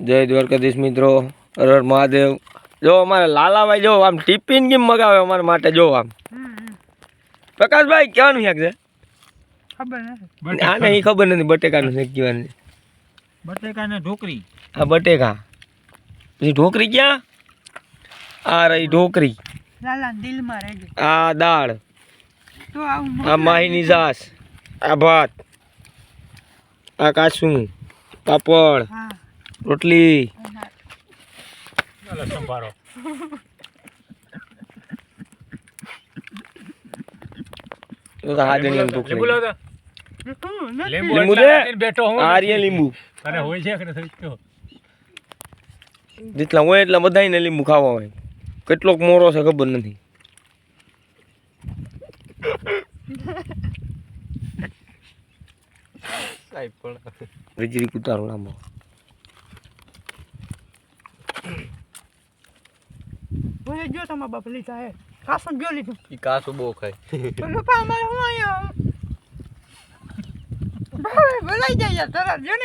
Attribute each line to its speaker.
Speaker 1: જય દ્વારકાધીશ મિત્રો હર મહાદેવ. જો અમારે લાલાભાઈ જો આમ ટિફિન કેમ મગાવે અમારા માટે જો આમ. પ્રકાશભાઈ કહેવાનું શાક છે?
Speaker 2: ખબર નથી.
Speaker 1: ખબર નથી બટેકાનું શાક કહેવાનું.
Speaker 2: બટેકા ને ઢોકરી.
Speaker 1: આ બટેકા. પછી ઢોકરી ક્યાં? આ રહી ઢોકરી. આ દાળ. આ માહીની જાસ આ ભાત. આ કાસું. પાપડ.
Speaker 2: હા
Speaker 1: રોટલી.
Speaker 2: સંભારો.
Speaker 1: તો તો ભૂખ
Speaker 3: લીંબુ
Speaker 1: લાગી.
Speaker 3: લાવતા
Speaker 2: લીંબુ
Speaker 1: લીંબુ
Speaker 3: એટલા
Speaker 1: દે.
Speaker 3: બેઠો હું.
Speaker 1: આ લીંબુ.
Speaker 3: તને હોય છે કે નથી
Speaker 1: જેટલા હોય એટલા બધાયને લીંબુ ખાવા હોય. કેટલોક મોરો છે ખબર નથી. વીજળી કુતારો લાંબો.
Speaker 2: ભલે જો તમારા બાપ લીધા હે કાસો જો લીધું.
Speaker 1: ઈ કાસું બહુ ખાય.
Speaker 2: તો પપ્પા અમારે હું અહીંયા ભલાઈ જાય તરત જો ને.